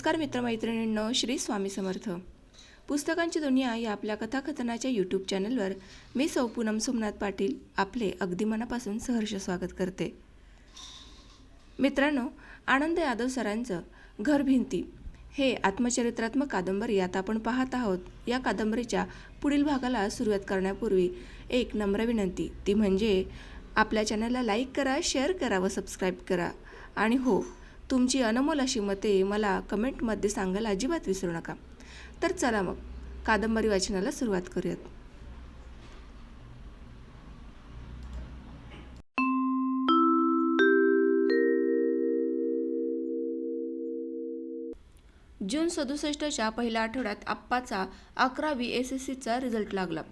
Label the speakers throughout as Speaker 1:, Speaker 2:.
Speaker 1: नमस्कार मित्रमैत्रिणींनो श्री स्वामी समर्थ. पुस्तकांची दुनिया या आपल्या कथाकथनाच्या यूट्यूब चॅनलवर मी सौ पूनम सोमनाथ पाटील आपले अगदी मनापासून सहर्ष स्वागत करते. मित्रांनो आनंद यादव सरांचं घर भिंती हे आत्मचरित्रात्मक कादंबरी आता आपण पाहत आहोत. या कादंबरीच्या पुढील भागाला सुरुवात करण्यापूर्वी एक नम्र विनंती. ती म्हणजे आपल्या चॅनलला लाईक करा शेअर करा व सबस्क्राईब करा. आणि हो तुमची अनमोल अशी मते मला कमेंटमध्ये सांगायला अजिबात विसरू नका. तर चला मग कादंबरी वाचनाला सुरुवात करूयात. जून सदुसष्टच्या पहिल्या आठवड्यात आप्पाचा अकरावी एस एस सीचा रिझल्ट लागला.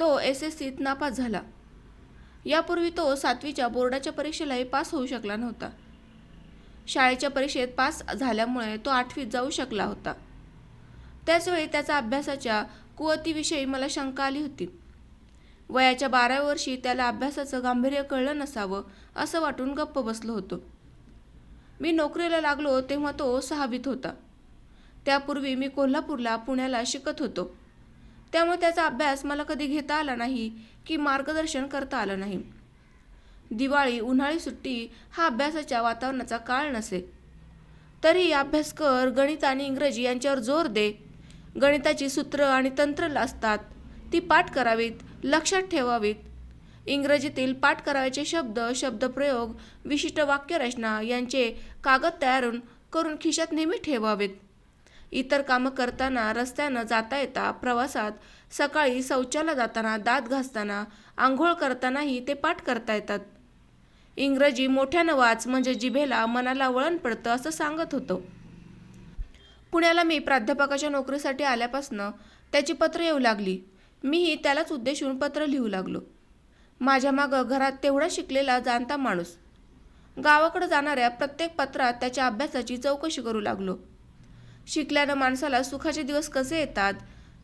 Speaker 1: तो एस एस सीत नापास झाला. यापूर्वी तो सातवीच्या बोर्डाच्या परीक्षेलाही पास होऊ शकला नव्हता. शाळेच्या परीक्षेत पास झाल्यामुळे तो आठवीत जाऊ शकला होता. त्याचवेळी त्याचा अभ्यासाच्या कुवतीविषयी मला शंका आली होती. वयाच्या बाराव्या वर्षी त्याला अभ्यासाचं गांभीर्य कळलं नसावं असं वाटून गप्प बसलो होतो. मी नोकरीला लागलो तेव्हा तो सहावीत होता. त्यापूर्वी मी कोल्हापूरला पुण्याला शिकत होतो. त्यामुळे त्याचा अभ्यास मला कधी घेता आला नाही की मार्गदर्शन करता आलं नाही. दिवाळी उन्हाळी सुट्टी हा अभ्यासाच्या वातावरणाचा काळ नसे. तरी अभ्यास कर गणित आणि इंग्रजी यांच्यावर जोर दे. गणिताची सूत्र आणि तंत्र असतात ती पाठ करावीत लक्षात ठेवावीत. इंग्रजीतील पाठ करावयाचे शब्द शब्दप्रयोग विशिष्ट वाक्यरचना यांचे कागद तयार करून खिशात नेहमी ठेवावेत. इतर कामं करताना रस्त्यानं जाता येता प्रवासात सकाळी शौचाला जाताना दात घासताना आंघोळ करतानाही ते पाठ करता येतात. इंग्रजी मोठ्यानं वाच म्हणजे जिभेला मनाला वळण पडतं असं सांगत होतं. पुण्याला मी प्राध्यापकाच्या नोकरीसाठी आल्यापासनं त्याची पत्र येऊ लागली. मीही त्यालाच उद्देशून पत्र लिहू लागलो. माझ्या मागं घरात तेवढा शिकलेला जाणता माणूस. गावाकडे जाणाऱ्या प्रत्येक पत्रात त्याच्या अभ्यासाची चौकशी करू लागलो. शिकल्यानं माणसाला सुखाचे दिवस कसे येतात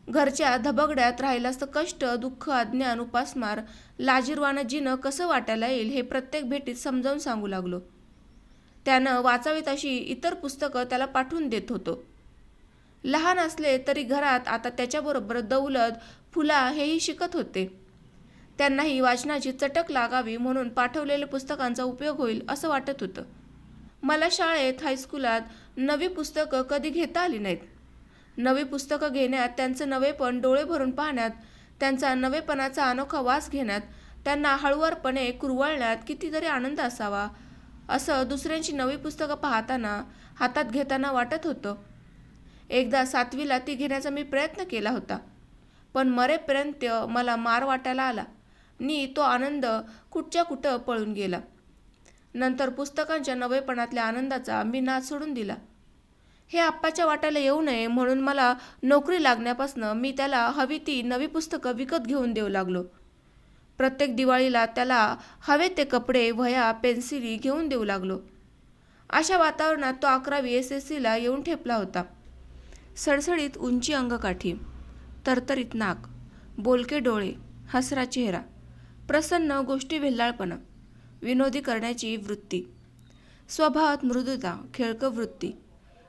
Speaker 1: घरच्या धबगड्यात राहिलास तर कष्ट दुःख अज्ञान उपासमार. लाजीरवानं जिनं कसं वाटायला येईल हे प्रत्येक भेटीत समजावून सांगू लागलो. त्यानं वाचावीत अशी इतर पुस्तकं त्याला पाठवून देत होतो. लहान असले तरी घरात आता त्याच्याबरोबर दौलत फुला हेही शिकत होते. त्यांनाही वाचनाची चटक लागावी म्हणून पाठवलेल्या पुस्तकांचा उपयोग होईल असं वाटत होतं. मला शाळेत हायस्कुलात नवी पुस्तकं कधी घेता आली नाहीत. नवी पुस्तकं घेण्यात त्यांचं नवेपण डोळे भरून पाहण्यात त्यांचा नवेपणाचा अनोखा वास घेण्यात त्यांना हळुवारपणे कुरवाळण्यात कितीतरी आनंद असावा असं दुसऱ्यांची नवी पुस्तकं पाहताना हातात घेताना वाटत होतं. एकदा सातवीला ती घेण्याचा मी प्रयत्न केला होता पण मरेपर्यंत मला मार वाटायला आला. नी तो आनंद कुठच्या कुठं पळून गेला. नंतर पुस्तकांच्या नवेपणातल्या आनंदाचा मी नाच सोडून दिला. हे आप्पाच्या वाट्याला येऊ नये म्हणून मला नोकरी लागण्यापासनं मी त्याला हवी ती नवी पुस्तकं विकत घेऊन देऊ लागलो. प्रत्येक दिवाळीला त्याला हवे ते कपडे वह्या पेन्सिली घेऊन देऊ लागलो. अशा वातावरणात तो अकरावी एस एस सीला येऊन ठेपला होता. सडसडीत उंची अंगकाठी तरतरीत नाक बोलके डोळे हसरा चेहरा प्रसन्न गोष्टी विल्हाळपणा विनोदी करण्याची वृत्ती स्वभावात मृदुता खेळकं वृत्ती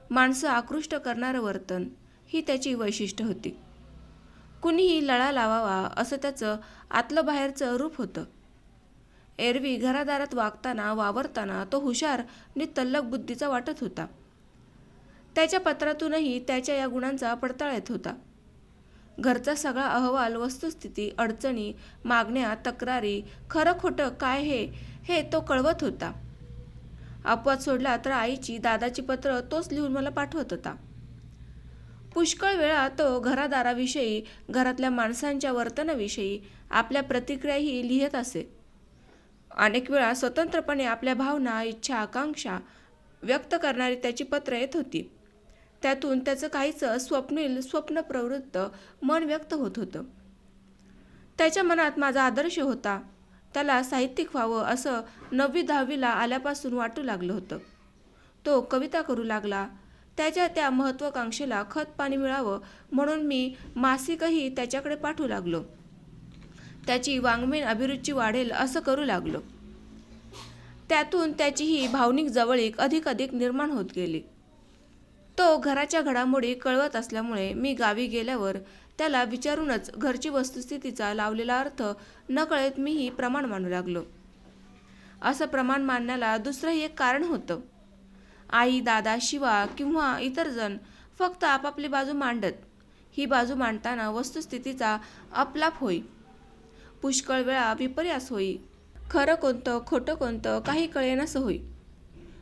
Speaker 1: माणसं आकृष्ट करणारं वर्तन ही त्याची वैशिष्ट्य होती. कुणीही लळा लावावा असं त्याचं आतलं बाहेरचं रूप होतं. एरवी घरादारात वागताना वावरताना तो हुशार नि तल्लक बुद्धीचा वाटत होता. त्याच्या पत्रातूनही त्याच्या या गुणांचा पडताळ येत होता. घरचा सगळा अहवाल वस्तुस्थिती अडचणी मागण्या तक्रारी खरं खोटं काय हे हे तो कळवत होता. अपवाद सोडला तर आईची दादाची पत्र तोच लिहून मला पाठवत होता. पुष्कळ वेळा तो घरादाराविषयी घरातल्या माणसांच्या वर्तनाविषयी आपल्या प्रतिक्रियाही लिहित असे. अनेक वेळा स्वतंत्रपणे आपल्या भावना इच्छा आकांक्षा व्यक्त करणारी त्याची पत्र येत होती. त्यातून त्याचं काहीच स्वप्नील स्वप्न प्रवृत्त मन व्यक्त होत होतं. त्याच्या मनात माझा आदर्श होता. त्याला साहित्यिक व्हावं असं नववी दहावीला आल्यापासून वाटू लागलं होतं. तो कविता करू लागला. त्याच्या त्या महत्त्वाकांक्षेला खत पाणी मिळावं म्हणून मी मासिकही त्याच्याकडे पाठवू लागलो. त्याची वाङ्मयीन अभिरुची वाढेल असं करू लागलो. त्यातून त्याची ही भावनिक जवळीक अधिक अधिक निर्माण होत गेली. तो घराच्या घडामोडी कळवत असल्यामुळे मी गावी गेल्यावर त्याला विचारूनच घरची वस्तुस्थितीचा लावलेला अर्थ नकळत मीही प्रमाण मानू लागलो. असं प्रमाण मानण्याला दुसरंही एक कारण होतं. आई दादा शिवा किंवा इतरजण फक्त आपापली बाजू मांडत ही बाजू मांडताना वस्तुस्थितीचा अपलाप होई. पुष्कळ वेळा विपर्यास होई. खरं कोणतं खोटं कोणतं काही कळेनासं होई.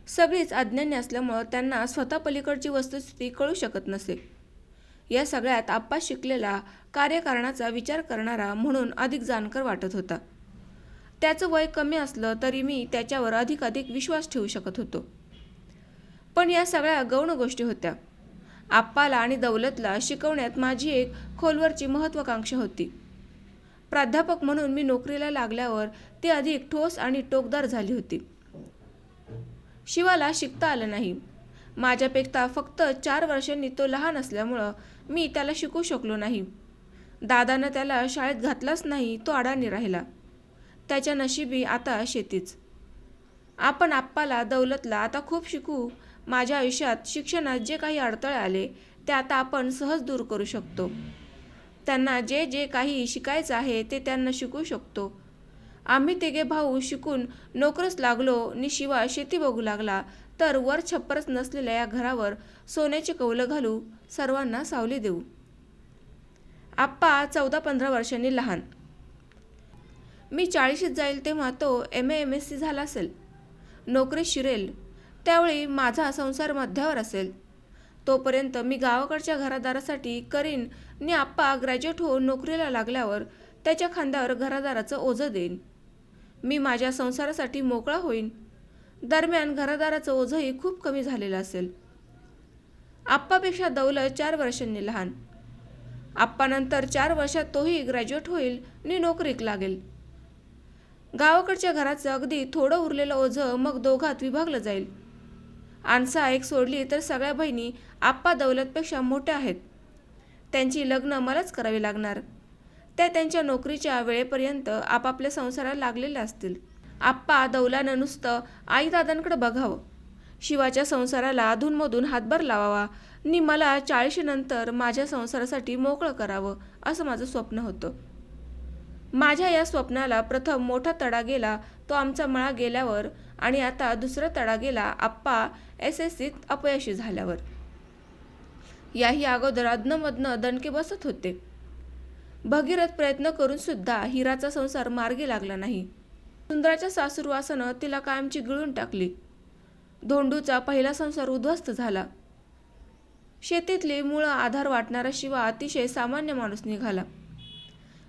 Speaker 1: सगळीच अज्ञानी असल्यामुळं त्यांना स्वतः पलीकडची वस्तुस्थिती कळू शकत नसे. या सगळ्यात आप्पा शिकलेला कार्यकारणाचा विचार करणारा म्हणून अधिक जाणकार वाटत होता. त्याचं वय कमी असलं तरी मी त्याच्यावर अधिक अधिक विश्वास ठेवू शकत होतो. पण या सगळ्या गौण गोष्टी होत्या. आप्पाला आणि दौलतला शिकवण्यात माझी एक खोलवरची महत्त्वाकांक्षा होती. प्राध्यापक म्हणून मी नोकरीला लागल्यावर ती अधिक ठोस आणि टोकदार झाली होती. शिवाला शिकता आलं नाही. माझ्यापेक्षा फक्त चार वर्षांनी तो लहान असल्यामुळं मी त्याला शिकू शकलो नाही. दादानं त्याला शाळेत घातलाच नाही तो अडाणी राहिला. त्याच्या नशिबी आता शेतीच. आपण आप्पाला दौलतला आता खूप शिकू माझ्या आयुष्यात शिक्षणात जे काही अडथळे आले ते आता आपण सहज दूर करू शकतो. त्यांना जे जे काही शिकायचं आहे ते त्यांना शिकू शकतो. आम्ही तिघे भाऊ शिकून नोकरच लागलो नि शिवा शेती बघू लागला. तर वर छप्परच नसलेल्या या घरावर सोन्याचे कौलं घालू सर्वांना सावली देऊ. आप्पा चौदा पंधरा वर्षांनी लहान. मी चाळीशीत जाईल तेव्हा तो M A M S C झाला असेल. नोकरी शिरेल. त्यावेळी माझा संसार मध्यावर असेल. तोपर्यंत मी गावाकडच्या घरादारासाठी करीन नि आप्पा ग्रॅज्युएट होऊन नोकरीला लागल्यावर त्याच्या खांद्यावर घरादाराचं ओझं देईन. मी माझ्या संसारासाठी मोकळा होईन. दरम्यान घरादाराचं ओझंही खूप कमी झालेलं असेल. आप्पापेक्षा दौलत चार वर्षांनी लहान. आप्पानंतर चार वर्षात तोही ग्रॅज्युएट होईल आणि नोकरीक लागेल. गावाकडच्या घराचं अगदी थोडं उरलेलं ओझं मग दोघात विभागलं जाईल. आणसा एक सोडली तर सगळ्या बहिणी आप्पा दौलतपेक्षा मोठ्या आहेत. त्यांची लग्न मलाच करावी लागणार. त्या त्यांच्या नोकरीच्या वेळेपर्यंत आपापल्या संसाराला लागलेल्या असतील. आप्पा दौलानं नुसतं आईदादांकडे बघावं. शिवाच्या संसाराला अधूनमधून हातभार लावावा. नि मला चाळीशीनंतर माझ्या संसारासाठी मोकळं करावं असं माझं स्वप्न होतं. माझ्या या स्वप्नाला प्रथम मोठा तडा गेला तो आमचा मळा गेल्यावर आणि आता दुसरा तडा गेला आप्पा एस एस सीत अपयशी झाल्यावर. याही अगोदर अदनमधनं दणके बसत होते. भगीरथ प्रयत्न करून सुद्धा हिराचा संसार मार्गी लागला नाही. सुंदराच्या सासूरवासानं तिला कायमची गिळून टाकली. धोंडूचा पहिला संसार उद्ध्वस्त झाला. शेतीतली मुळं आधार वाटणारा शिवा अतिशय सामान्य माणूस निघाला.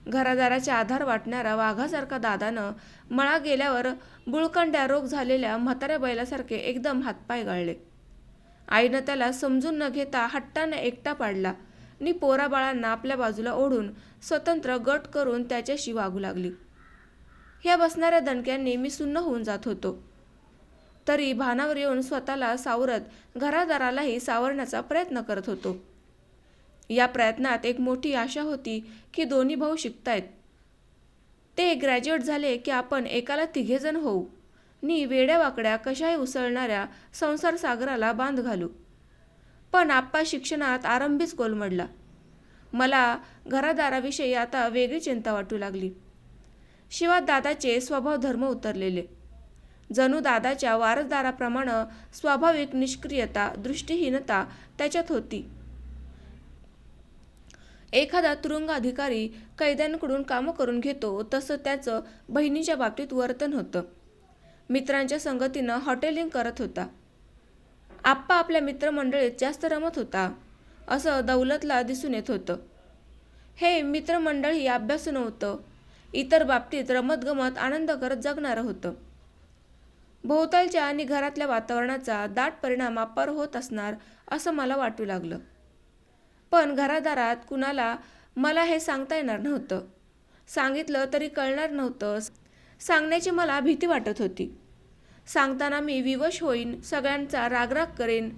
Speaker 1: घरादाराचे आधार वाटणारा वाघासारखा दादानं मळा गेल्यावर बुळकंड्या रोग झालेल्या म्हाताऱ्या बैलासारखे एकदम हातपाय गाळले. आईनं त्याला समजून न घेता हट्टानं एकटा पाडला. नि पोराबाळांना आपल्या बाजूला ओढून स्वतंत्र गट करून त्याच्याशी वागू लागली. ह्या बसणाऱ्या दणक्यांनी मी सुन्न होऊन जात होतो. तरी भानावर येऊन स्वतःला सावरत घरादारालाही सावरण्याचा प्रयत्न करत होतो. या प्रयत्नात एक मोठी आशा होती की दोन्ही भाऊ शिकतायत. ते ग्रॅज्युएट झाले की आपण एकाला तिघेजण होऊ. नि वेड्यावाकड्या कशाही उसळणाऱ्या संसार सागराला बांध घालू. पण आप्पा शिक्षणात आरंभीच कोलमडला मला घरादाराविषयी आता वेगळी चिंता वाटू लागली. शिवाय दादाचे स्वभाव धर्म उतरलेले. जणू दादाच्या वारसदाराप्रमाणे स्वाभाविक निष्क्रियता दृष्टीहीनता त्याच्यात होती. एखादा तुरुंग अधिकारी कैद्यांकडून कामं करून घेतो तसं त्याचं बहिणीच्या बाबतीत वर्तन होतं. मित्रांच्या संगतीनं हॉटेलिंग करत होता. आप्पा आपल्या मित्रमंडळीत जास्त रमत होता असं दौलतला दिसून येत होतं. हे मित्रमंडळही अभ्यासू नव्हतं इतर बाबतीत रमतगमत आनंद करत जगणारं होतं. भोवतालच्या आणि घरातल्या वातावरणाचा दाट परिणाम आप्पावर होत असणार असं मला वाटू लागलं. पण घरादारात कुणाला मला हे सांगता येणार नव्हतं. सांगितलं तरी कळणार नव्हतं. सांगण्याची मला भीती वाटत होती. सांगताना मी विवश होईन सगळ्यांचा रागराग करेन.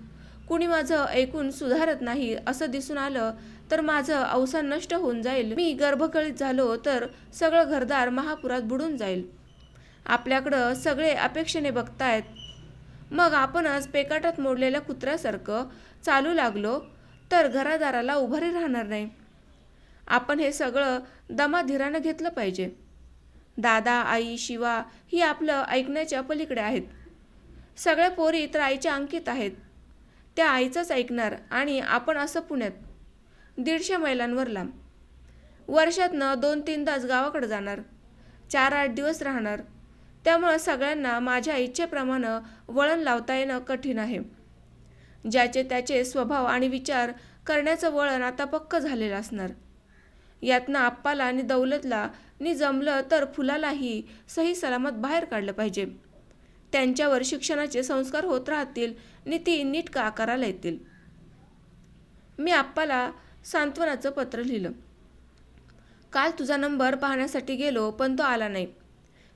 Speaker 1: कुणी माझं ऐकून सुधारत नाही असं दिसून आलं तर माझं अवसान नष्ट होऊन जाईल. मी गर्भकळीत झालो तर सगळं घरदार महापुरात बुडून जाईल. आपल्याकडं सगळे अपेक्षेने बघतायत. मग आपणच पेकाटात मोडलेल्या कुत्र्यासारखं चालू लागलो तर घरादाराला उभारी राहणार नाही. आपण हे सगळं दमाधीरानं घेतलं पाहिजे. दादा आई शिवा ही आपलं ऐकण्याच्या पलीकडे आहेत. सगळ्या पोरी तर आईच्या अंकित आहेत. त्या आईचंच ऐकणार आणि आपण असं पुण्यात. दीडशे मैलांवर लांब. वर्षातनं दोन तीनदाच गावाकडे जाणार. चार आठ दिवस राहणार. त्यामुळं सगळ्यांना माझ्या इच्छेप्रमाणे वळण लावता येणं कठीण आहे. ज्याचे त्याचे स्वभाव आणि विचार करण्याचं वळण आता पक्क झालेलं असणार. यातनं आप्पाला आणि दौलतला नि जमलं तर फुलालाही सही सलामत बाहेर काढलं पाहिजे. त्यांच्यावर शिक्षणाचे संस्कार होत राहतील नि ती नीटका आकाराला येतील. मी आप्पाला सांत्वनाचं पत्र लिहिलं. काल तुझा नंबर पाहण्यासाठी गेलो पण तो आला नाही.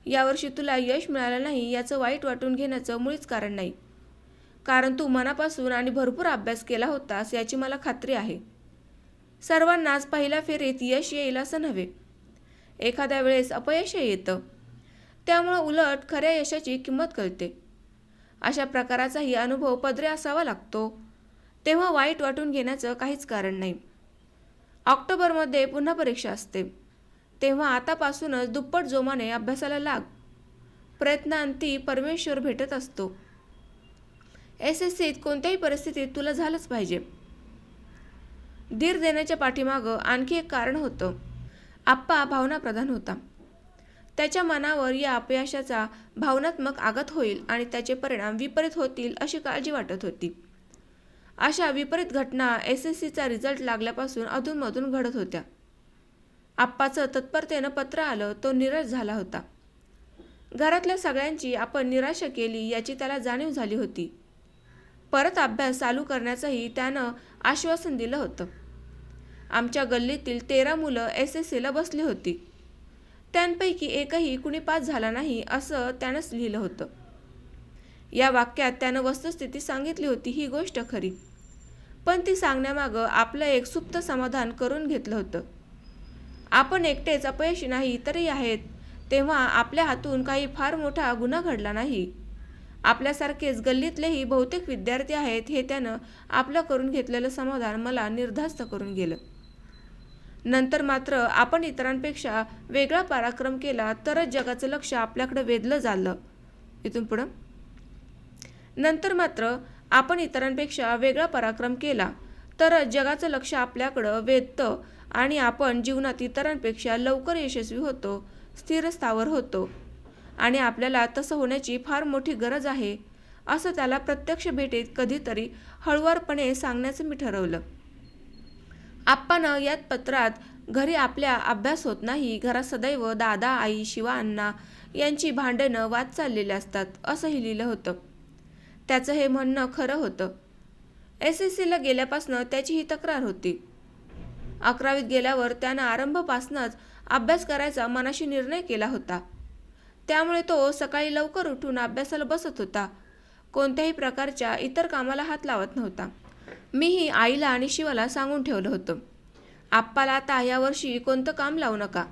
Speaker 1: यावर्षी तुला यश मिळालं नाही याचं वाईट वाटून घेण्याचं मुळीच कारण नाही. कारण तू मनापासून आणि भरपूर अभ्यास केला होतास याची मला खात्री आहे. सर्वांनाच पहिल्या फेरीत यश येईल असं नव्हे. एखाद्या वेळेस अपयश येतं. त्यामुळं उलट खऱ्या यशाची किंमत कळते. अशा प्रकाराचाही अनुभव पदरे असावा लागतो. तेव्हा वाईट वाटून घेण्याचं काहीच कारण नाही. ऑक्टोबरमध्ये पुन्हा परीक्षा असते. तेव्हा आतापासूनच दुप्पट जोमाने अभ्यासाला लाग. प्रयत्नांती परमेश्वर भेटत असतो. एस एस सीत कोणत्याही परिस्थितीत तुला झालंच पाहिजे. धीर देण्याच्या पाठीमागं आणखी एक कारण होतं. आप्पा भावनाप्रधान होता. त्याच्या मनावर या अपयशाचा भावनात्मक आघात होईल आणि त्याचे परिणाम विपरीत होतील अशी काळजी वाटत होती. अशा विपरीत घटना एस एस सीचा रिझल्ट लागल्यापासून अधूनमधून घडत होत्या. आप्पाचं तत्परतेनं पत्र आलं तो निराश झाला होता. घरातल्या सगळ्यांची आपण निराशा केली याची त्याला जाणीव झाली होती. परत अभ्यास चालू करण्याचंही त्यानं आश्वासन दिलं होतं. आमच्या गल्लीतील तेरा मुलं एस एस सीला बसली होती. त्यांपैकी एकही कुणी पास झाला नाही असं त्यानंच लिहिलं होतं. या वाक्यात त्यानं वस्तुस्थिती सांगितली होती ही गोष्ट खरी. पण ती सांगण्यामागं आपलं एक सुप्त समाधान करून घेतलं होतं. आपण एकटेच अपयशी नाही इतरही आहेत तेव्हा आपल्या हातून काही फार मोठा गुन्हा घडला नाही. आपल्यासारखेच गल्लीतलेही बहुतेक विद्यार्थी आहेत हे त्यानं आपलं करून घेतलेलं समाधान मला निर्धास्त करून गेलं. नंतर मात्र आपण इतरांपेक्षा वेगळा पराक्रम केला तरच जगाचं लक्ष आपल्याकडे वेधलं झालं इथून पुढं. नंतर मात्र आपण इतरांपेक्षा वेगळा पराक्रम केला तरच जगाचं लक्ष आपल्याकडं वेधतं आणि आपण जीवनात इतरांपेक्षा लवकर यशस्वी होतो स्थिर स्थावर होतो. आणि आपल्याला तसं होण्याची फार मोठी गरज आहे असं त्याला प्रत्यक्ष भेटीत कधीतरी हळुवारपणे सांगण्याचं मी ठरवलं. आप्पानं यात पत्रात घरी आपल्या अभ्यास होत नाही घरात सदैव दादा आई शिवा अण्णा यांची भांडणं वाद चाललेले असतात असंही लिहिलं होतं. त्याचं हे म्हणणं खरं होतं. एस एस सीला गेल्यापासनं त्याची ही तक्रार होती. अकरावीत गेल्यावर त्यानं आरंभापासूनच अभ्यास करायचा मनाशी निर्णय केला होता. त्यामुळे तो सकाळी लवकर उठून अभ्यासाला बसत होता. कोणत्याही प्रकारच्या इतर कामाला हात लावत नव्हता. मीही आईला आणि शिवाला सांगून ठेवलं होतं. आप्पाला आता यावर्षी कोणतं काम लावू नका.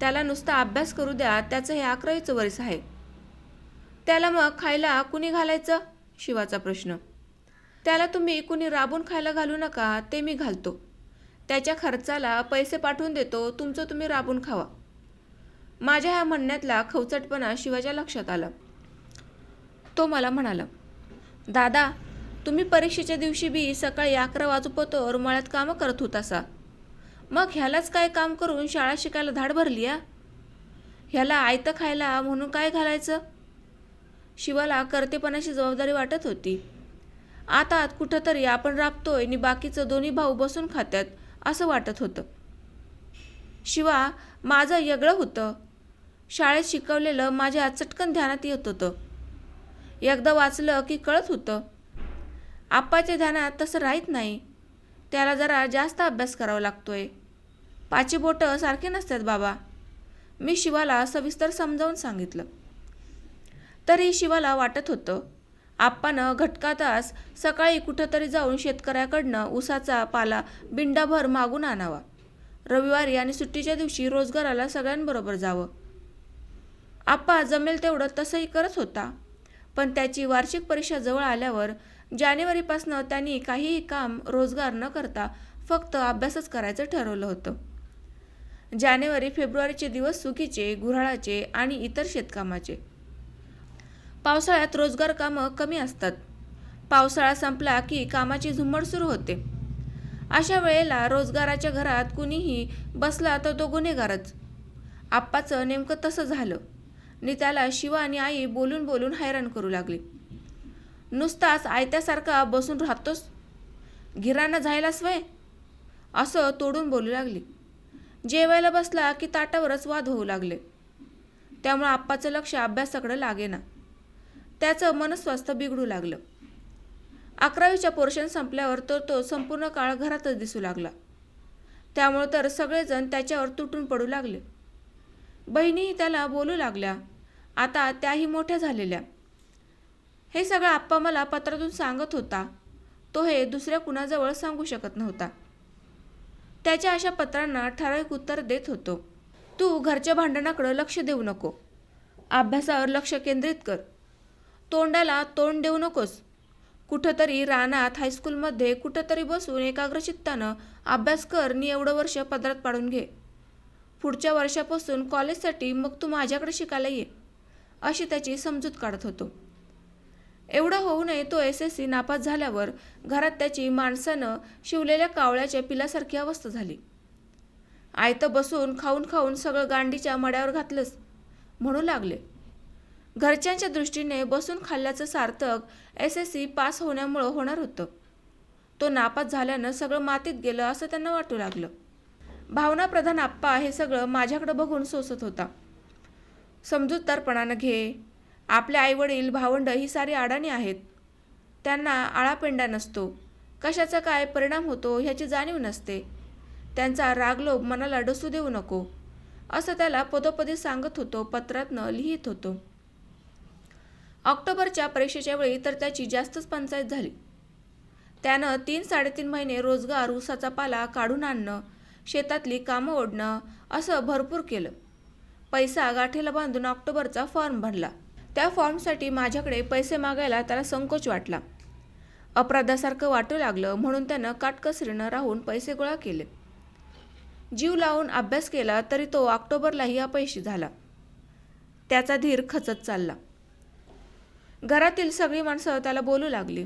Speaker 1: त्याला नुसता अभ्यास करू द्या त्याचं हे अकरावीचं वर्ष आहे. त्याला मग खायला कुणी घालायचं? शिवाचा प्रश्न. त्याला तुम्ही कुणी राबून खायला घालू नका ते मी घालतो. त्याच्या खर्चाला पैसे पाठवून देतो तुमचं तुम्ही राबून खावा. माझ्या ह्या म्हणण्यातला खवचटपणा शिवाच्या लक्षात आला. तो मला म्हणाला दादा तुम्ही परीक्षेच्या दिवशी बी सकाळी अकरा वाजूपतोर मळ्यात कामं करत होतासा मग ह्यालाच काय काम करून शाळा शिकायला धाड भरली या ह्याला आयतं खायला म्हणून काय घालायचं? शिवाला कर्तेपणाची जबाबदारी वाटत होती. आता कुठंतरी आपण राबतोय आणि बाकीचं दोन्ही भाऊ बसून खात्यात असं वाटत होतं. शिवा माझं येगळं होतं. शाळेत शिकवलेलं माझ्या चटकन ध्यानात येत होतं. एकदा वाचलं की कळत होतं. आप्पाच्या ध्यानात तसं राहत नाही. त्याला जरा जास्त अभ्यास करावा लागतोय. पाची बोटं सारखे नसतात बाबा. मी शिवाला सविस्तर समजावून सांगितलं. तरी शिवाला वाटत होतं आप्पानं घटकातास सकाळी कुठंतरी जाऊन शेतकऱ्याकडनं उसाचा पाला बिंडाभर मागून आणावा. रविवारी आणि सुट्टीच्या दिवशी रोजगाराला सगळ्यांबरोबर जावं. आप्पा जमेल तेवढं तसंही करत होता पण त्याची वार्षिक परीक्षा जवळ आल्यावर जानेवारीपासनं त्यांनी काहीही काम रोजगार न करता फक्त अभ्यासच करायचं ठरवलं होतं. जानेवारी फेब्रुवारीचे दिवस सुखीचे गुऱ्हाळाचे आणि इतर शेतकामाचे. पावसाळ्यात रोजगार कामं कमी असतात. पावसाळा संपला की कामाची झुंबड सुरू होते. अशा वेळेला रोजगाराच्या घरात कुणीही बसला तर तो गुन्हेगारच. आप्पाचं नेमकं तसं झालं. नि त्याला शिवा आणि आई बोलून बोलून हैराण करू लागली. नुसताच आयत्यासारखा बसून राहतोस? गिराणं जायलाच वय? असं तोडून बोलू लागली. जेवायला बसला की ताटावरच वाद होऊ लागले. त्यामुळं आप्पाचं लक्ष अभ्यासाकडे लागेना. त्याचं मनस्वास्थ्य बिघडू लागलं. अकरावीच्या पोर्शन संपल्यावर तर तो संपूर्ण काळ घरातच दिसू लागला. त्यामुळं तर सगळेजण त्याच्यावर तुटून पडू लागले. बहिणीही त्याला बोलू लागल्या. आता त्याही मोठ्या झालेल्या. हे सगळं आप्पा मला पत्रातून सांगत होता. तो हे दुसऱ्या कुणाजवळ सांगू शकत नव्हता. त्याच्या अशा पत्रांना ठराविक उत्तर देत होतो. तू घरच्या भांडणाकडं लक्ष देऊ नको. अभ्यासावर लक्ष केंद्रित कर. तोंडाला तोंड देऊ नकोस. कुठंतरी रानात हायस्कूलमध्ये कुठंतरी बसून एकाग्रचित्तानं अभ्यास कर नी एवढं वर्ष पदरात पाडून घे. पुढच्या वर्षापासून कॉलेजसाठी मग तू माझ्याकडे शिकायला ये अशी त्याची समजूत काढत होतो. एवढं होऊ नये तो एस एस सी नापास झाल्यावर घरात त्याची माणसानं शिवलेल्या कावळ्याच्या पिलासारखी अवस्था झाली. आयतं बसून खाऊन खाऊन सगळं गांडीच्या मड्यावर घातलंच म्हणू लागले. घरच्यांच्या दृष्टीने बसून खाल्ल्याचं सार्थक एस एस सी पास होण्यामुळं होणार होतं. तो नापास झाल्यानं सगळं मातीत गेलं असं त्यांना वाटू लागलं. भावनाप्रधान आप्पा हे सगळं माझ्याकडं बघून सोसत होता. समजूतदारपणानं घे आपले आईवडील भावंड ही सारी अडाणी आहेत. त्यांना आळापेंडा नसतो. कशाचा काय परिणाम होतो ह्याची जाणीव नसते. त्यांचा रागलोभ मनाला डसू देऊ नको. असं त्याला पदोपदी सांगत होतो पत्रातनं लिहित होतो. ऑक्टोबरच्या परीक्षेच्या वेळी तर त्याची जास्तच पंचायत झाली. त्यानं तीन साडेतीन महिने रोजगार ऊसाचा पाला काढून आणणं शेतातली कामं ओढणं असं भरपूर केलं. पैसा गाठीला बांधून ऑक्टोबरचा फॉर्म भरला. त्या फॉर्मसाठी माझ्याकडे पैसे मागायला त्याला संकोच वाटला. अपराधासारखं वाटू लागलं म्हणून त्यानं काटकसरीनं राहून पैसे गोळा केले. जीव लावून अभ्यास केला तरी तो ऑक्टोबरलाही अपयशी झाला. त्याचा धीर खचत चालला. घरातील सगळी माणसं त्याला बोलू लागली.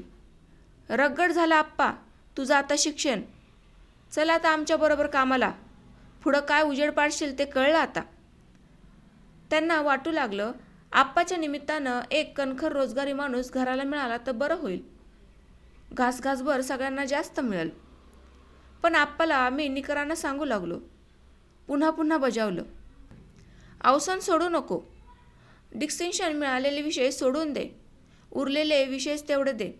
Speaker 1: रगड झाला आप्पा तुझं आता शिक्षण. चल आता आमच्याबरोबर कामाला. पुढं काय उजेड पाडशील ते कळलं आता. त्यांना वाटू लागलं आप्पाच्या निमित्तानं एक कणखर रोजगारी माणूस घराला मिळाला तर बरं होईल. घास घासभर सगळ्यांना जास्त मिळेल. पण आप्पाला मी निकरांना सांगू लागलो. पुन्हा पुन्हा बजावलं. अवसान सोडू नको. डिस्टिंक्शन मिळालेले विषय सोडून दे. उरलेले विषयच तेवढे दे.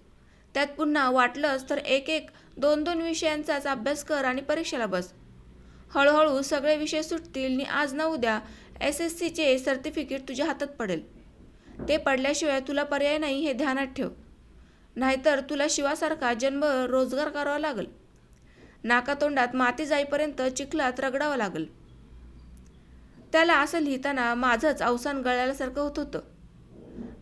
Speaker 1: त्यात पुन्हा वाटलंच तर एक एक दोन दोन विषयांचाच अभ्यास कर आणि परीक्षेला बस. हळूहळू सगळे विषय सुटतील आणि आज ना उद्या एस एस सीचे सर्टिफिकेट तुझ्या हातात पडेल. ते पडल्याशिवाय तुला पर्याय नाही हे ध्यानात ठेव. नाहीतर तुला शिवासारखा जन्म रोजगार करावा लागेल. नाकातोंडात माती जाईपर्यंत चिखलात रगडावं लागेल. त्याला असं लिहिताना माझंच अवसान गळल्यासारखं होत होतं.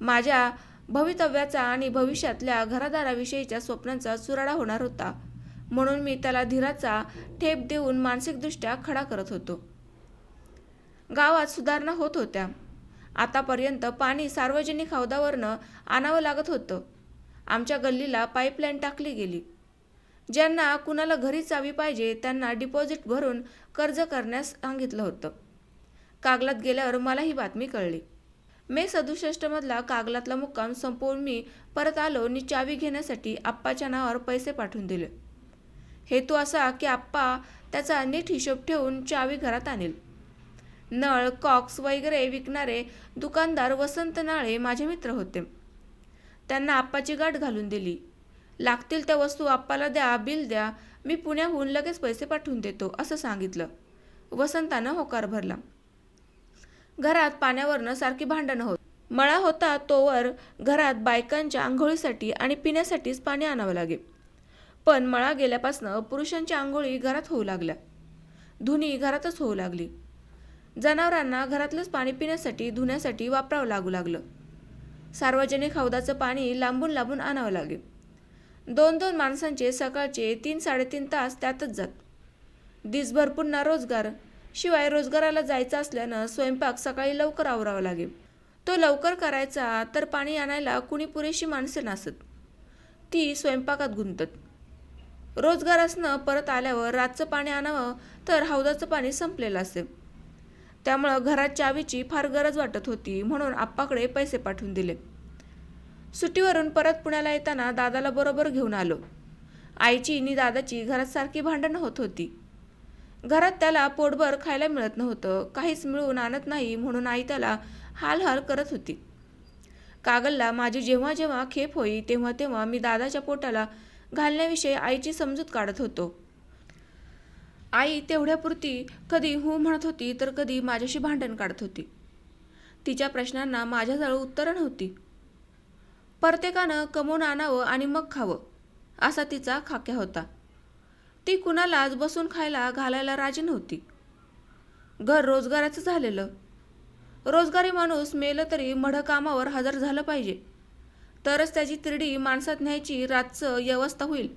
Speaker 1: माझ्या भवितव्याचा आणि भविष्यातल्या घरादाराविषयीच्या स्वप्नांचा चुराडा होणार होता म्हणून मी त्याला धीराचा ठेप देऊन मानसिकदृष्ट्या खडा करत होतो. गावात सुधारणा होत होत्या. आतापर्यंत पाणी सार्वजनिक हौदावरनं आणावं लागत होतं. आमच्या गल्लीला पाईपलाईन टाकली गेली. ज्यांना कुणाला घरी चावी पाहिजे त्यांना डिपॉझिट भरून कर्ज करण्यास सांगितलं होतं. कागलात गेल्यावर मला ही बातमी कळली. मे सदुसष्टमधला कागलातला मुक्काम संपवून मी परत आलो आणि चावी घेण्यासाठी आप्पाच्या नावावर पैसे पाठवून दिले. हेतू असा की आप्पा त्याचा नीट हिशोब ठेवून चावी घरात आणेल. नळ कॉक्स वगैरे विकणारे दुकानदार वसंत नाळे माझे मित्र होते. त्यांना आप्पाची गाठ घालून दिली. लागतील त्या वस्तू आप्पाला द्या बिल द्या मी पुण्याहून लगेच पैसे पाठवून देतो असं सांगितलं. वसंतानं होकार भरला. घरात पाण्यावरनं सारखी भांडणं होत. मळा होता तोवर घरात बायकांच्या आंघोळीसाठी आणि पिण्यासाठीच पाणी आणावं लागे. पण मळा गेल्यापासनं पुरुषांच्या आंघोळी घरात होऊ लागल्या. धुनी घरातच होऊ लागली. जनावरांना घरातलंच पाणी पिण्यासाठी धुण्यासाठी वापरावं लागू लागलं. सार्वजनिक हौदाचं पाणी लांबून लांबून आणावं लागेल. दोन दोन माणसांचे सकाळचे तीन साडेतीन तास त्यातच जात. दिसभर पुन्हा रोजगार शिवाय रोजगाराला जायचं असल्यानं स्वयंपाक सकाळी लवकर आवरावा लागेल. तो लवकर करायचा तर पाणी आणायला कुणी पुरेशी माणसं नसत. ती स्वयंपाकात गुंतत. रोजगार असणं परत आल्यावर रातचं पाणी आणावं तर हौदाचं पाणी संपलेलं असेल. त्यामुळं घरात चावीची फार गरज वाटत होती म्हणून आप्पाकडे पैसे पाठवून दिले. सुट्टीवरून परत पुण्याला येताना दादाला बरोबर घेऊन आलो. आईची आणि दादाची घरात सारखी भांडणं होत होती. घरात त्याला पोटभर खायला मिळत नव्हतं काहीच मिळून आणत नाही म्हणून आई त्याला हाल हाल करत होती. कागलला माझी जेव्हा जेव्हा खेप होई तेव्हा तेव्हा मी दादाच्या पोटाला घालण्याविषयी आईची समजूत काढत होतो. आई तेवढ्यापुरती कधी हो म्हणत होती तर कधी माझ्याशी भांडण काढत होती. तिच्या प्रश्नांना माझ्याजवळ उत्तरं नव्हती. प्रत्येकानं कमवून आणावं आणि मग खावं असा तिचा खाक्या होता. ती कुणालाच बसून खायला घालायला राजी नव्हती. घर रोजगाराचं झालेलं. रोजगारी माणूस मेलं तरी मढ कामावर हजर झालं पाहिजे. तरच त्याची तिरडी माणसात न्यायची रातचं व्यवस्था होईल.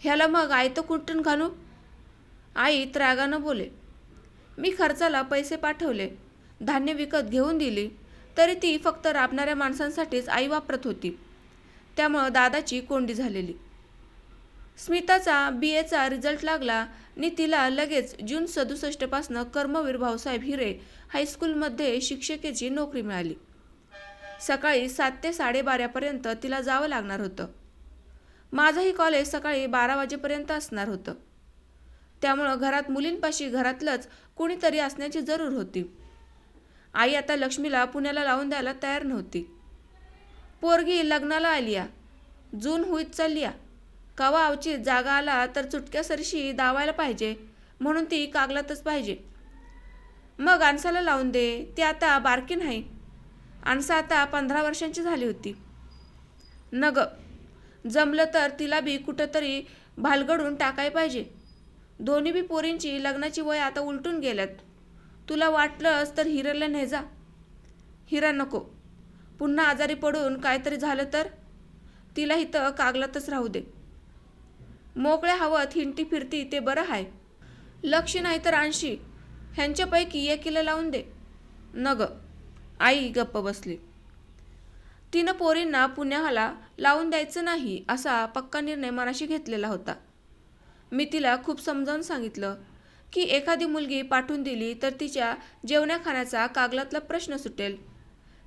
Speaker 1: ह्याला मग आयतं कुठून घालू? आई त्रागानं बोले मी खर्चाला पैसे पाठवले धान्य विकत घेऊन दिली तरी ती फक्त राबणाऱ्या माणसांसाठीच आई वापरत होती. त्यामुळं दादाची कोंडी झालेली. स्मिताचा बी एचा रिझल्ट लागला आणि तिला लगेच जून सदुसष्टपासनं कर्मवीर भाऊसाहेब हिरे हायस्कूलमध्ये शिक्षिकेची नोकरी मिळाली. सकाळी सात ते साडेबारापर्यंत तिला जावं लागणार होतं. माझंही कॉलेज सकाळी बारा वाजेपर्यंत असणार होतं. त्यामुळं घरात मुलींपाशी घरातलंच कुणीतरी असण्याची जरूर होती. आई आता लक्ष्मीला पुण्याला लावून द्यायला तयार नव्हती. पोरगी लग्नाला आलिया. जून होईत चाललिया. कवा अवचित जागा आला तर चुटक्यासरशी दावायला पाहिजे म्हणून ती कागलातच पाहिजे. मग आणसाला लावून दे ती आता बारकी नाही. आणसा आता पंधरा वर्षांची झाली होती. नग जमलं तर तिला बी कुठंतरी भालगडून टाकाय पाहिजे. दोन्ही बी पोरींची लग्नाची वय आता उलटून गेल्यात. तुला वाटलंच तर हिराला ने जा. हिरा नको. पुन्हा आजारी पडून काहीतरी झालं तर? तिला इथं कागलातच राहू दे. मोकळ्या हवत हिंटी फिरती ते बरं आहे लक्ष नाही तर ऐंशी ह्यांच्यापैकी एकीला लावून दे. न ग आई गप्प बसली. तिनं पोरींना पुण्याला लावून द्यायचं नाही असा पक्का निर्णय मनाशी घेतलेला होता. मी तिला खूप समजावून सांगितलं की एखादी मुलगी पाठवून दिली तर तिच्या जेवण्या खाण्याचा कागलातला प्रश्न सुटेल.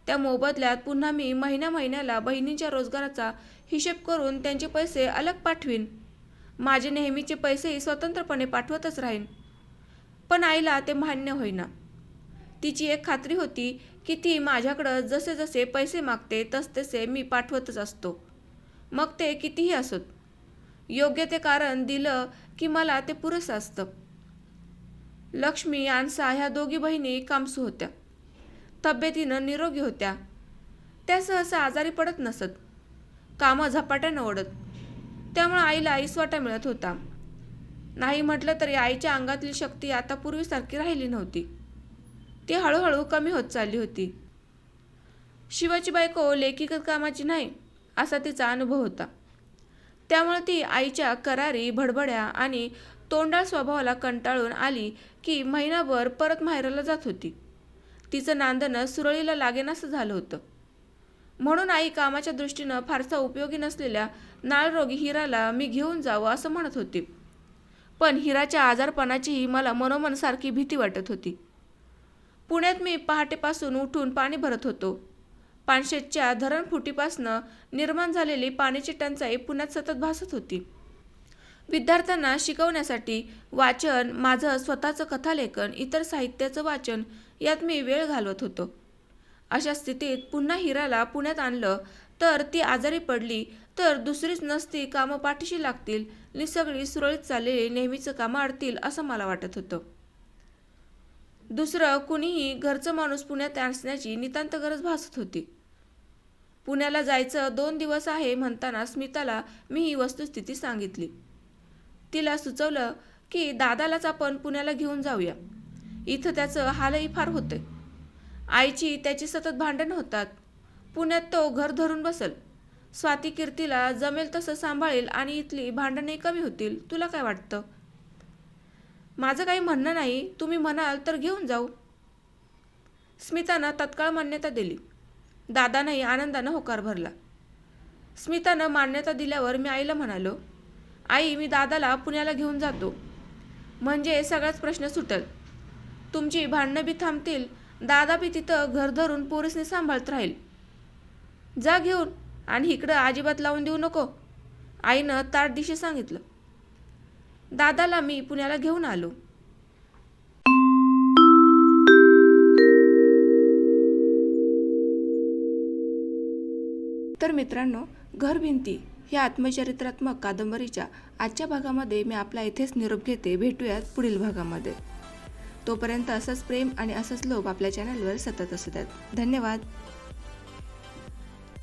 Speaker 1: त्या मोबदल्यात पुन्हा मी महिन्या महिन्याला बहिणींच्या रोजगाराचा हिशेब करून त्यांचे पैसे अलग पाठवीन. माझे नेहमीचे पैसेही स्वतंत्रपणे पाठवतच राहीन. पण आईला ते मान्य होईना. तिची एक खात्री होती की ती माझ्याकडं जसे जसे पैसे मागते तसतसे मी पाठवतच असतो. मग ते कितीही असोत. योग्य ते कारण दिलं की मला ते पुरेसं असतं. लक्ष्मी आणसा ह्या दोघी बहिणी कामसू होत्या. तब्येतीनं निरोगी होत्या. त्या सहसा आजारी पडत नसत. कामं झपाट्यानं ओढत. त्यामुळे आईला आईसवाटा मिळत होता. नाही म्हटलं तरी आईच्या अंगातली शक्ती आता पूर्वीसारखी राहिली नव्हती. ती हळूहळू कमी होत चालली होती. शिवाची बायको लेखिकत कामाची नाही असा तिचा अनुभव होता. त्यामुळे ती आईच्या करारी भडबड्या आणि तोंडाळ स्वभावाला कंटाळून आली की महिनाभर परत माहेराला जात होती. तिचं नांदणं सुरळीला लागेनासं झालं होतं. म्हणून आई कामाच्या दृष्टीनं फारसा उपयोगी नसलेल्या नाळरोगी हिराला मी घेऊन जावं असं म्हणत होती. पण हिराच्या आजारपणाचीही मला मनोमन सारखी भीती वाटत होती. पुण्यात मी पहाटेपासून उठून पाणी भरत होतो. पानशेतच्या धरणफुटीपासनं निर्माण झालेली पाण्याची टंचाई पुण्यात सतत भासत होती. विद्यार्थ्यांना शिकवण्यासाठी वाचन माझं स्वतःचं कथालेखन इतर साहित्याचं वाचन यात मी वेळ घालवत होतो. अशा स्थितीत पुन्हा हिराला पुण्यात आणलं तर ती आजारी पडली तर दुसरीच नसती कामं पाठीशी लागतील नि सगळी सुरळीत चाललेली नेहमीचं कामं अडतील असं मला वाटत होतं. दुसरं कुणीही घरचं माणूस पुण्यात असण्याची नितांत गरज भासत होती. पुण्याला जायचं दोन दिवस आहे म्हणताना स्मिताला मी ही वस्तुस्थिती सांगितली. तिला सुचवलं की दादालाच आपण पुण्याला घेऊन जाऊया. इथं त्याचं हालही फार होते आईची त्याची सतत भांडण होतात. पुण्यात तो घर धरून बसल. स्वाती कीर्तीला जमेल तसं सांभाळेल आणि इथली भांडणे कमी होतील. तुला काय वाटतं? माझं काही म्हणणं नाही. तुम्ही म्हणाल तर घेऊन जाऊ. स्मितानं तत्काळ मान्यता दिली. दादानंही आनंदानं होकार भरला. स्मितानं मान्यता दिल्यावर मी आईला म्हणालो आई मी दादाला पुण्याला घेऊन जातो. म्हणजे सगळाच प्रश्न सुटल. तुमची भांडणं बी थांबतील दादा बी तिथं घर धरून पोरीसने सांभाळत राहील. जा घेऊन आणि इकडं अजिबात लावून देऊ नको. आईनं ताट दिशे सांगितलं. दादाला मी पुण्याला घेऊन आलो. तर मित्रांनो घरभिंती ह्या आत्मचरित्रात्मक कादंबरीच्या आजच्या भागामध्ये मी आपला इथेच निरोप घेते. भेटूयात पुढील भागामध्ये. तोपर्यंत असंच प्रेम आणि असंच लोभ आपल्या चॅनलवर सतत असू द्यात. धन्यवाद.